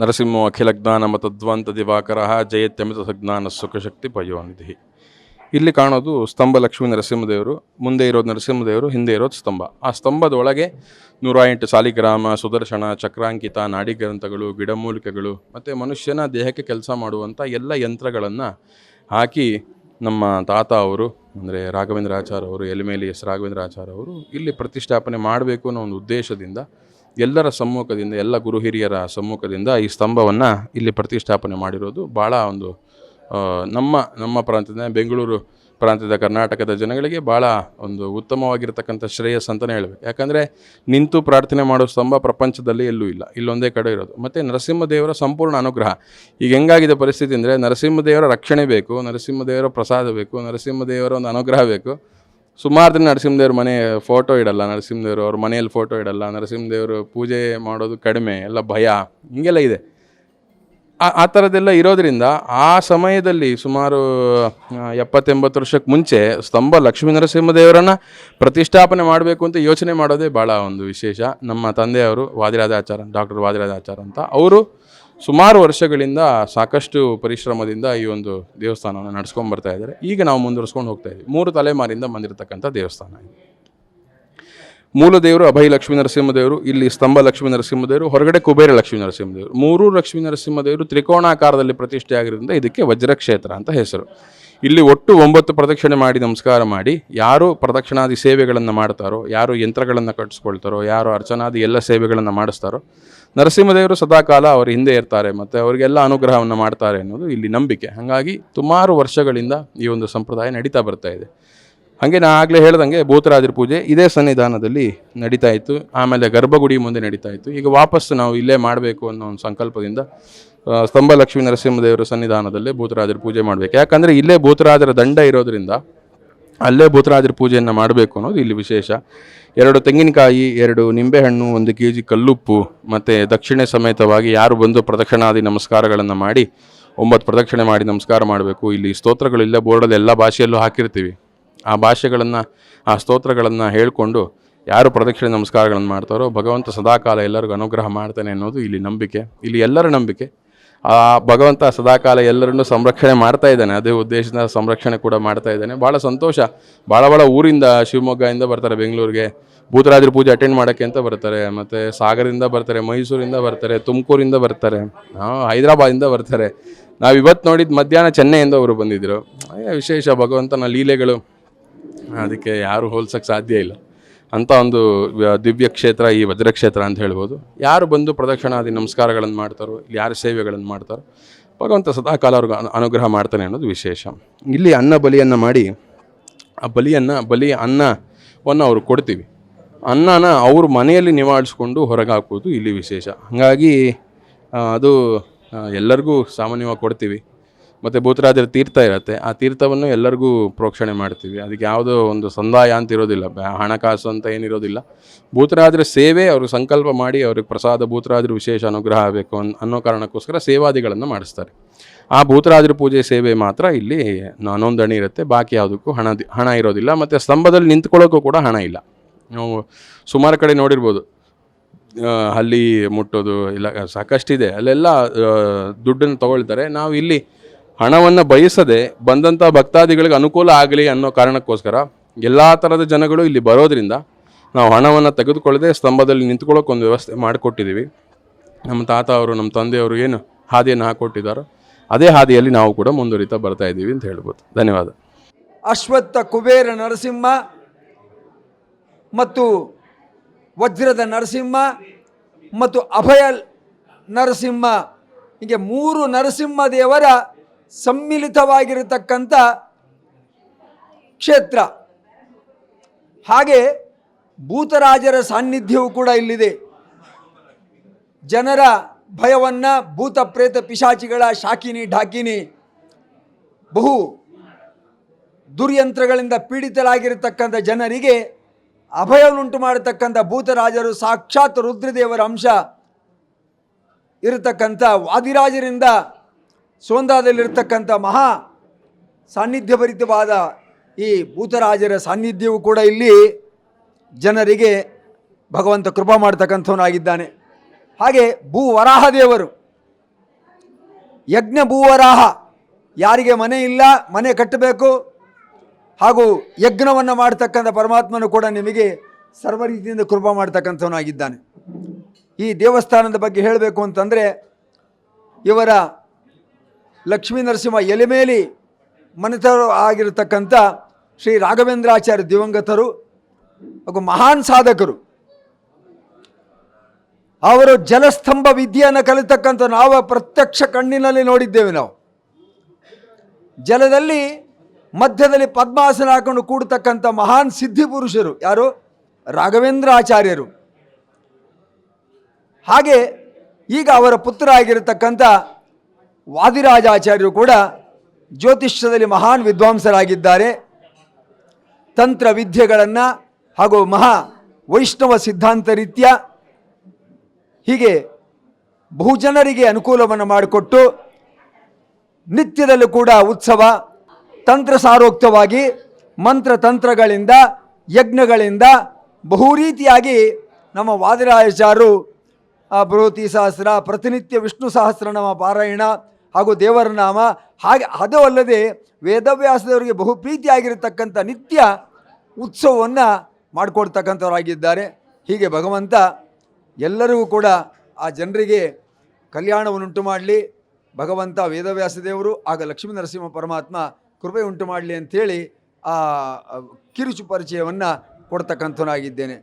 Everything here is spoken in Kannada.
ನರಸಿಂಹ ಅಖಿಲ ಜ್ಞಾನ ಮತದ್ವಾಂತ ದಿವಾಕರ ಜಯತ್ಯಮಿತ ಸಜ್ಞಾನ ಸುಖಶಕ್ತಿ ಪಯೋನಿಧಿ. ಇಲ್ಲಿ ಕಾಣೋದು ಸ್ತಂಭ ಲಕ್ಷ್ಮೀ ನರಸಿಂಹದೇವರು, ಮುಂದೆ ಇರೋದು ನರಸಿಂಹದೇವರು, ಹಿಂದೆ ಇರೋದು ಸ್ತಂಭ. ಆ ಸ್ತಂಭದ ಒಳಗೆ ನೂರ ಎಂಟು ಸಾಲಿಗ್ರಾಮ, ಸುದರ್ಶನ, ಚಕ್ರಾಂಕಿತ, ನಾಡಿಗ್ರಂಥಗಳು, ಗಿಡಮೂಲಿಕೆಗಳು, ಮತ್ತು ಮನುಷ್ಯನ ದೇಹಕ್ಕೆ ಕೆಲಸ ಮಾಡುವಂಥ ಎಲ್ಲ ಯಂತ್ರಗಳನ್ನು ಹಾಕಿ ನಮ್ಮ ತಾತ ಅವರು, ಅಂದರೆ ರಾಘವೇಂದ್ರ ಆಚಾರ್ ಅವರು ಎಲಿಮೇಲಿ ಎಸ್ ರಾಘವೇಂದ್ರ ಆಚಾರ್ ಅವರು ಇಲ್ಲಿ ಪ್ರತಿಷ್ಠಾಪನೆ ಮಾಡಬೇಕು ಅನ್ನೋ ಒಂದು ಉದ್ದೇಶದಿಂದ ಎಲ್ಲರ ಸಮ್ಮುಖದಿಂದ, ಎಲ್ಲ ಗುರು ಹಿರಿಯರ ಸಮ್ಮುಖದಿಂದ ಈ ಸ್ತಂಭವನ್ನು ಇಲ್ಲಿ ಪ್ರತಿಷ್ಠಾಪನೆ ಮಾಡಿರೋದು ಭಾಳ ಒಂದು ನಮ್ಮ ನಮ್ಮ ಪ್ರಾಂತ್ಯದ ಬೆಂಗಳೂರು ಪ್ರಾಂತ್ಯದ ಕರ್ನಾಟಕದ ಜನಗಳಿಗೆ ಭಾಳ ಒಂದು ಉತ್ತಮವಾಗಿರ್ತಕ್ಕಂಥ ಶ್ರೇಯಸ್ ಅಂತಲೇ ಹೇಳಬೇಕು. ಯಾಕಂದರೆ ನಿಂತು ಪ್ರಾರ್ಥನೆ ಮಾಡೋ ಸ್ತಂಭ ಪ್ರಪಂಚದಲ್ಲಿ ಎಲ್ಲೂ ಇಲ್ಲ. ಇಲ್ಲೊಂದೇ ಕಡೆ ಇರೋದು. ಮತ್ತು ನರಸಿಂಹದೇವರ ಸಂಪೂರ್ಣ ಅನುಗ್ರಹ. ಈಗ ಹೆಂಗಾಗಿದೆ ಪರಿಸ್ಥಿತಿ ಅಂದರೆ ನರಸಿಂಹದೇವರ ರಕ್ಷಣೆ ಬೇಕು, ನರಸಿಂಹದೇವರ ಪ್ರಸಾದ ಬೇಕು, ನರಸಿಂಹದೇವರ ಒಂದು ಅನುಗ್ರಹ ಬೇಕು. ಸುಮಾರು ದಿನ ನರಸಿಂಹದೇವ್ರ ಮನೆ ಫೋಟೋ ಇಡಲ್ಲ, ನರಸಿಂಹದೇವ್ರು ಅವ್ರ ಮನೆಯಲ್ಲಿ ಫೋಟೋ ಇಡಲ್ಲ, ನರಸಿಂಹದೇವರು ಪೂಜೆ ಮಾಡೋದು ಕಡಿಮೆ, ಎಲ್ಲ ಭಯ, ಹಿಂಗೆಲ್ಲ ಇದೆ. ಆ- ಥರದ್ದೆಲ್ಲ ಇರೋದ್ರಿಂದ ಆ ಸಮಯದಲ್ಲಿ ಸುಮಾರು ಎಪ್ಪತ್ತೆಂಬತ್ತು ವರ್ಷಕ್ಕೆ ಮುಂಚೆ ಸ್ತಂಭ ಲಕ್ಷ್ಮೀ ನರಸಿಂಹದೇವರನ್ನು ಪ್ರತಿಷ್ಠಾಪನೆ ಮಾಡಬೇಕು ಅಂತ ಯೋಚನೆ ಮಾಡೋದೇ ಭಾಳ ಒಂದು ವಿಶೇಷ. ನಮ್ಮ ತಂದೆಯವರು ವಾದಿರಾಜಾಚಾರ ಡಾಕ್ಟರ್ ವಾದಿರಾಜಾಚಾರ ಅಂತ, ಅವರು ಸುಮಾರು ವರ್ಷಗಳಿಂದ ಸಾಕಷ್ಟು ಪರಿಶ್ರಮದಿಂದ ಈ ಒಂದು ದೇವಸ್ಥಾನವನ್ನು ನಡೆಸ್ಕೊಂಡು ಬರ್ತಾ ಇದ್ದಾರೆ. ಈಗ ನಾವು ಮುಂದುವರ್ಸ್ಕೊಂಡು ಹೋಗ್ತಾ ಇದ್ದೀವಿ. ಮೂರು ತಲೆಮಾರಿಂದ ಬಂದಿರತಕ್ಕಂಥ ದೇವಸ್ಥಾನ ಇದು. ಮೂಲ ದೇವರು ಅಭಯ ಲಕ್ಷ್ಮೀ ನರಸಿಂಹದೇವರು, ಇಲ್ಲಿ ಸ್ತಂಭ ಲಕ್ಷ್ಮೀ ನರಸಿಂಹದೇವರು, ಹೊರಗಡೆ ಕುಬೇರ ಲಕ್ಷ್ಮೀ ನರಸಿಂಹದೇವರು. ಮೂರು ಲಕ್ಷ್ಮೀ ನರಸಿಂಹದೇವರು ತ್ರಿಕೋಣಾಕಾರದಲ್ಲಿ ಪ್ರತಿಷ್ಠೆ ಆಗಿರೋದ್ರಿಂದ ಇದಕ್ಕೆ ವಜ್ರಕ್ಷೇತ್ರ ಅಂತ ಹೆಸರು. ಇಲ್ಲಿ ಒಟ್ಟು ಒಂಬತ್ತು ಪ್ರದಕ್ಷಿಣೆ ಮಾಡಿ, ನಮಸ್ಕಾರ ಮಾಡಿ, ಯಾರು ಪ್ರದಕ್ಷಿಣಾದಿ ಸೇವೆಗಳನ್ನು ಮಾಡ್ತಾರೋ, ಯಾರು ಯಂತ್ರಗಳನ್ನು ಕಟ್ಟಿಸ್ಕೊಳ್ತಾರೋ ಯಾರು ಅರ್ಚನಾದಿ ಎಲ್ಲ ಸೇವೆಗಳನ್ನು ಮಾಡಿಸ್ತಾರೋ, ನರಸಿಂಹದೇವರು ಸದಾಕಾಲ ಅವರು ಹಿಂದೆ ಇರ್ತಾರೆ ಮತ್ತು ಅವರಿಗೆಲ್ಲ ಅನುಗ್ರಹವನ್ನು ಮಾಡ್ತಾರೆ ಅನ್ನೋದು ಇಲ್ಲಿ ನಂಬಿಕೆ. ಹಾಗಾಗಿ ಸುಮಾರು ವರ್ಷಗಳಿಂದ ಈ ಒಂದು ಸಂಪ್ರದಾಯ ನಡೀತಾ ಬರ್ತಾ ಇದೆ. ಹಾಗೆ ನಾ ಆಗಲೇ ಹೇಳ್ದಂಗೆ ಭೂತರಾಜರ ಪೂಜೆ ಇದೇ ಸನ್ನಿಧಾನದಲ್ಲಿ ನಡೀತಾ ಇತ್ತು. ಆಮೇಲೆ ಗರ್ಭಗುಡಿ ಮುಂದೆ ನಡೀತಾ ಇತ್ತು. ಈಗ ವಾಪಸ್ ನಾವು ಇಲ್ಲೇ ಮಾಡಬೇಕು ಅನ್ನೋ ಒಂದು ಸಂಕಲ್ಪದಿಂದ ಸ್ತಂಭ ಲಕ್ಷ್ಮೀ ನರಸಿಂಹದೇವರ ಸನ್ನಿಧಾನದಲ್ಲಿ ಭೂತರಾಜರ ಪೂಜೆ ಮಾಡಬೇಕು. ಯಾಕಂದರೆ ಇಲ್ಲೇ ಭೂತರಾಜರ ದಂಡ ಇರೋದ್ರಿಂದ ಅಲ್ಲೇ ಭೂತರಾಜರ ಪೂಜೆಯನ್ನು ಮಾಡಬೇಕು ಅನ್ನೋದು ಇಲ್ಲಿ ವಿಶೇಷ. ಎರಡು ತೆಂಗಿನಕಾಯಿ, ಎರಡು ನಿಂಬೆಹಣ್ಣು, ಒಂದು ಕೆ ಜಿ ಕಲ್ಲುಪ್ಪು, ಮತ್ತು ದಕ್ಷಿಣೆ ಸಮೇತವಾಗಿ ಯಾರು ಬಂದು ಪ್ರದಕ್ಷಿಣಾದಿ ನಮಸ್ಕಾರಗಳನ್ನು ಮಾಡಿ, ಒಂಬತ್ತು ಪ್ರದಕ್ಷಿಣೆ ಮಾಡಿ ನಮಸ್ಕಾರ ಮಾಡಬೇಕು. ಇಲ್ಲಿ ಸ್ತೋತ್ರಗಳು ಇಲ್ಲೇ ಬೋರ್ಡಲ್ಲಿ ಎಲ್ಲ ಭಾಷೆಯಲ್ಲೂ ಹಾಕಿರ್ತೀವಿ. ಆ ಭಾಷೆಗಳನ್ನು, ಆ ಸ್ತೋತ್ರಗಳನ್ನು ಹೇಳಿಕೊಂಡು ಯಾರು ಪ್ರದಕ್ಷಿಣೆ ನಮಸ್ಕಾರಗಳನ್ನು ಮಾಡ್ತಾರೋ ಭಗವಂತ ಸದಾಕಾಲ ಎಲ್ಲರಿಗೂ ಅನುಗ್ರಹ ಮಾಡ್ತಾನೆ ಅನ್ನೋದು ಇಲ್ಲಿ ನಂಬಿಕೆ. ಇಲ್ಲಿ ಎಲ್ಲರ ನಂಬಿಕೆ. ಆ ಭಗವಂತ ಸದಾಕಾಲ ಎಲ್ಲರನ್ನೂ ಸಂರಕ್ಷಣೆ ಮಾಡ್ತಾ ಇದ್ದಾನೆ. ಅದೇ ಉದ್ದೇಶದಿಂದ ಸಂರಕ್ಷಣೆ ಕೂಡ ಮಾಡ್ತಾ ಇದ್ದಾನೆ. ಭಾಳ ಸಂತೋಷ. ಭಾಳ ಭಾಳ ಊರಿಂದ ಶಿವಮೊಗ್ಗದಿಂದ ಬರ್ತಾರೆ, ಬೆಂಗಳೂರಿಗೆ. ಭೂತರಾಜರ ಪೂಜೆ ಅಟೆಂಡ್ ಮಾಡೋಕ್ಕೆ ಅಂತ ಬರ್ತಾರೆ. ಮತ್ತು ಸಾಗರದಿಂದ ಬರ್ತಾರೆ, ಮೈಸೂರಿಂದ ಬರ್ತಾರೆ, ತುಮಕೂರಿಂದ ಬರ್ತಾರೆ. ಹಾಂ ಹೈದರಾಬಾದಿಂದ ಬರ್ತಾರೆ. ನಾವು ಇವತ್ತು ನೋಡಿದ ಮಧ್ಯಾಹ್ನ ಚೆನ್ನೈಯಿಂದ ಅವರು ಬಂದಿದ್ದರು ವಿಶೇಷ ಭಗವಂತನ ಲೀಲೆಗಳು. ಅದಕ್ಕೆ ಯಾರು ಹೋಲ್ಸೋಕ್ಕೆ ಸಾಧ್ಯ ಇಲ್ಲ. ಅಂಥ ಒಂದು ದಿವ್ಯ ಕ್ಷೇತ್ರ, ಈ ವಜ್ರಕ್ಷೇತ್ರ ಅಂತ ಹೇಳ್ಬೋದು. ಯಾರು ಬಂದು ಪ್ರದಕ್ಷಿಣಾದಿ ನಮಸ್ಕಾರಗಳನ್ನು ಮಾಡ್ತಾರೋ, ಇಲ್ಲಿ ಯಾರು ಸೇವೆಗಳನ್ನು ಮಾಡ್ತಾರೋ, ಭಗವಂತ ಸದಾಕಾಲ ಅವ್ರಿಗೆ ಅನು- ಅನುಗ್ರಹ ಮಾಡ್ತಾನೆ ಅನ್ನೋದು ವಿಶೇಷ. ಇಲ್ಲಿ ಅನ್ನ ಬಲಿಯನ್ನು ಮಾಡಿ, ಆ ಬಲಿಯನ್ನು ಬಲಿ ಅನ್ನವನ್ನು ಅವ್ರು ಕೊಡ್ತೀವಿ. ಅನ್ನನ ಅವರು ಮನೆಯಲ್ಲಿ ನಿವಾಳಿಸ್ಕೊಂಡು ಹೊರಗೆ ಹಾಕೋದು ಇಲ್ಲಿ ವಿಶೇಷ. ಹಾಗಾಗಿ ಅದು ಎಲ್ಲರಿಗೂ ಸಾಮಾನ್ಯವಾಗಿ ಕೊಡ್ತೀವಿ. ಮತ್ತು ಭೂತರಾಜರ ತೀರ್ಥ ಇರುತ್ತೆ. ಆ ತೀರ್ಥವನ್ನು ಎಲ್ಲರಿಗೂ ಪ್ರೋಕ್ಷಣೆ ಮಾಡ್ತೀವಿ. ಅದಕ್ಕೆ ಯಾವುದೋ ಒಂದು ಸಂದಾಯ ಅಂತ ಇರೋದಿಲ್ಲ. ಹಣಕಾಸು ಅಂತ ಏನಿರೋದಿಲ್ಲ ಭೂತರಾಜರ ಸೇವೆ ಅವರು ಸಂಕಲ್ಪ ಮಾಡಿ ಅವ್ರಿಗೆ ಪ್ರಸಾದ, ಭೂತರಾಜರ ವಿಶೇಷ ಅನುಗ್ರಹ ಆಗಬೇಕು ಅನ್, ಅನ್ನೋ ಕಾರಣಕ್ಕೋಸ್ಕರ ಸೇವಾದಿಗಳನ್ನು ಮಾಡಿಸ್ತಾರೆ. ಆ ಭೂತರಾಜರ ಪೂಜೆ ಸೇವೆ ಮಾತ್ರ ಇಲ್ಲಿ ನೋಂದಣಿ ಇರುತ್ತೆ. ಬಾಕಿ ಯಾವುದಕ್ಕೂ ಹಣ ಹಣ ಇರೋದಿಲ್ಲ. ಮತ್ತು ಸ್ತಂಭದಲ್ಲಿ ನಿಂತ್ಕೊಳ್ಳೋಕ್ಕೂ ಕೂಡ ಹಣ ಇಲ್ಲ. ನಾವು ಸುಮಾರು ಕಡೆ ನೋಡಿರ್ಬೋದು. ಅಲ್ಲಿ ಮುಟ್ಟೋದು, ಇಲ್ಲ, ಸಾಕಷ್ಟಿದೆ. ಅಲ್ಲೆಲ್ಲ ದುಡ್ಡನ್ನು ತೊಗೊಳ್ತಾರೆ. ನಾವು ಇಲ್ಲಿ ಹಣವನ್ನು ಬಯಸದೆ ಬಂದಂಥ ಭಕ್ತಾದಿಗಳಿಗೆ ಅನುಕೂಲ ಆಗಲಿ ಅನ್ನೋ ಕಾರಣಕ್ಕೋಸ್ಕರ ಎಲ್ಲ ಥರದ ಜನಗಳು ಇಲ್ಲಿ ಬರೋದ್ರಿಂದ ನಾವು ಹಣವನ್ನು ತೆಗೆದುಕೊಳ್ಳದೆ ಸ್ತಂಭದಲ್ಲಿ ನಿಂತ್ಕೊಳ್ಳೋಕೆ ಒಂದು ವ್ಯವಸ್ಥೆ ಮಾಡಿಕೊಟ್ಟಿದ್ದೀವಿ. ನಮ್ಮ ತಾತ ಅವರು, ನಮ್ಮ ತಂದೆಯವರು ಏನು ಹಾದಿಯನ್ನು ಹಾಕ್ಕೊಟ್ಟಿದ್ದಾರೋ ಅದೇ ಹಾದಿಯಲ್ಲಿ ನಾವು ಕೂಡ ಮುಂದುವರಿತಾ ಬರ್ತಾ ಇದ್ದೀವಿ ಅಂತ ಹೇಳ್ಬೋದು. ಧನ್ಯವಾದ. ಅಶ್ವತ್ಥ ಕುಬೇರ ನರಸಿಂಹ ಮತ್ತು ವಜ್ರದ ನರಸಿಂಹ ಮತ್ತು ಅಭಯ ನರಸಿಂಹ. ಹೀಗೆ ಮೂರು ನರಸಿಂಹ ದೇವರ ಸಮ್ಮಿಲಿತವಾಗಿರತಕ್ಕಂಥ ಕ್ಷೇತ್ರ. ಹಾಗೆ ಭೂತರಾಜರ ಸಾನ್ನಿಧ್ಯವೂ ಕೂಡ ಇಲ್ಲಿದೆ. ಜನರ ಭಯವನ್ನು ಭೂತ ಪ್ರೇತ ಪಿಶಾಚಿಗಳ ಶಾಕಿನಿ ಢಾಕಿನಿ ಬಹು ದುರ್ಯಂತ್ರಗಳಿಂದ ಪೀಡಿತರಾಗಿರತಕ್ಕಂಥ ಜನರಿಗೆ ಅಭಯವನ್ನುಂಟು ಮಾಡತಕ್ಕಂಥ ಭೂತರಾಜರು ಸಾಕ್ಷಾತ್ ರುದ್ರದೇವರ ಅಂಶ ಇರತಕ್ಕಂಥ ವಾದಿರಾಜರಿಂದ ಸೋಂದಾದಲ್ಲಿರ್ತಕ್ಕಂಥ ಮಹಾ ಸಾನ್ನಿಧ್ಯಭರಿತವಾದ ಈ ಭೂತರಾಜರ ಸಾನ್ನಿಧ್ಯವು ಕೂಡ ಇಲ್ಲಿ ಜನರಿಗೆ ಭಗವಂತ ಕೃಪಾ ಮಾಡ್ತಕ್ಕಂಥವನಾಗಿದ್ದಾನೆ. ಹಾಗೆ ಭೂ ವರಾಹದೇವರು ಯಜ್ಞ ಭೂವರಾಹ, ಯಾರಿಗೆ ಮನೆ ಇಲ್ಲ, ಮನೆ ಕಟ್ಟಬೇಕು ಹಾಗೂ ಯಜ್ಞವನ್ನು ಮಾಡ್ತಕ್ಕಂಥ ಪರಮಾತ್ಮನು ಕೂಡ ನಿಮಗೆ ಸರ್ವ ರೀತಿಯಿಂದ ಕೃಪಾ ಮಾಡ್ತಕ್ಕಂಥವನಾಗಿದ್ದಾನೆ. ಈ ದೇವಸ್ಥಾನದ ಬಗ್ಗೆ ಹೇಳಬೇಕು ಅಂತಂದರೆ ಇವರ ಲಕ್ಷ್ಮೀ ನರಸಿಂಹ ಎಲೆಮೇಲಿ ಮನೆತರು ಆಗಿರತಕ್ಕಂಥ ಶ್ರೀ ರಾಘವೇಂದ್ರಾಚಾರ್ಯ ದಿವಂಗತರು ಹಾಗೂ ಮಹಾನ್ ಸಾಧಕರು. ಅವರು ಜಲಸ್ತಂಭ ವಿದ್ಯೆಯನ್ನು ಕಲಿತಕ್ಕಂಥ ನಾವು ಪ್ರತ್ಯಕ್ಷ ಕಣ್ಣಿನಲ್ಲಿ ನೋಡಿದ್ದೇವೆ ನಾವು. ಜಲದಲ್ಲಿ ಮಧ್ಯದಲ್ಲಿ ಪದ್ಮಾಸನ ಹಾಕೊಂಡು ಕೂಡತಕ್ಕಂಥ ಮಹಾನ್ ಸಿದ್ಧಿ ಪುರುಷರು ಯಾರು? ರಾಘವೇಂದ್ರ ಆಚಾರ್ಯರು ಹಾಗೆ ಈಗ ಅವರ ಪುತ್ರ ಆಗಿರತಕ್ಕಂಥ ವಾದಿರಾಜಾಚಾರ್ಯರು ಕೂಡ ಜ್ಯೋತಿಷ್ಯದಲ್ಲಿ ಮಹಾನ್ ವಿದ್ವಾಂಸರಾಗಿದ್ದಾರೆ. ತಂತ್ರ ವಿದ್ಯೆಗಳನ್ನು ಹಾಗೂ ಮಹಾ ವೈಷ್ಣವ ಸಿದ್ಧಾಂತ ರೀತ್ಯ ಹೀಗೆ ಬಹುಜನರಿಗೆ ಅನುಕೂಲವನ್ನು ಮಾಡಿಕೊಟ್ಟು ನಿತ್ಯದಲ್ಲೂ ಕೂಡ ಉತ್ಸವ, ತಂತ್ರ ಸಾರೋಕ್ತವಾಗಿ, ಮಂತ್ರ ತಂತ್ರಗಳಿಂದ, ಯಜ್ಞಗಳಿಂದ ಬಹು ರೀತಿಯಾಗಿ ನಮ್ಮ ವಾದಿರಾಯಚಾರು ಬೃಹತಿ ಸಹಸ್ರ, ಪ್ರತಿನಿತ್ಯ ವಿಷ್ಣು ಸಹಸ್ರನಾಮ ಪಾರಾಯಣ ಹಾಗೂ ದೇವರ ನಾಮ ಹಾಗೆ ಅದು ಅಲ್ಲದೆ ವೇದವ್ಯಾಸದವರಿಗೆ ಬಹು ಪ್ರೀತಿಯಾಗಿರತಕ್ಕಂಥ ನಿತ್ಯ ಉತ್ಸವವನ್ನು ಮಾಡಿಕೊಡ್ತಕ್ಕಂಥವರಾಗಿದ್ದಾರೆ. ಹೀಗೆ ಭಗವಂತ ಎಲ್ಲರಿಗೂ ಕೂಡ ಆ ಜನರಿಗೆ ಕಲ್ಯಾಣವನ್ನುಂಟು ಮಾಡಲಿ. ಭಗವಂತ ವೇದವ್ಯಾಸ ದೇವರು, ಆಗ ಲಕ್ಷ್ಮೀ ನರಸಿಂಹ ಪರಮಾತ್ಮ ಕೃಪೆ ಉಂಟು ಮಾಡಲಿ ಅಂಥೇಳಿ ಆ ಕಿರುಚು ಪರಿಚಯವನ್ನು ಕೊಡ್ತಕ್ಕಂಥವನಾಗಿದ್ದೇನೆ.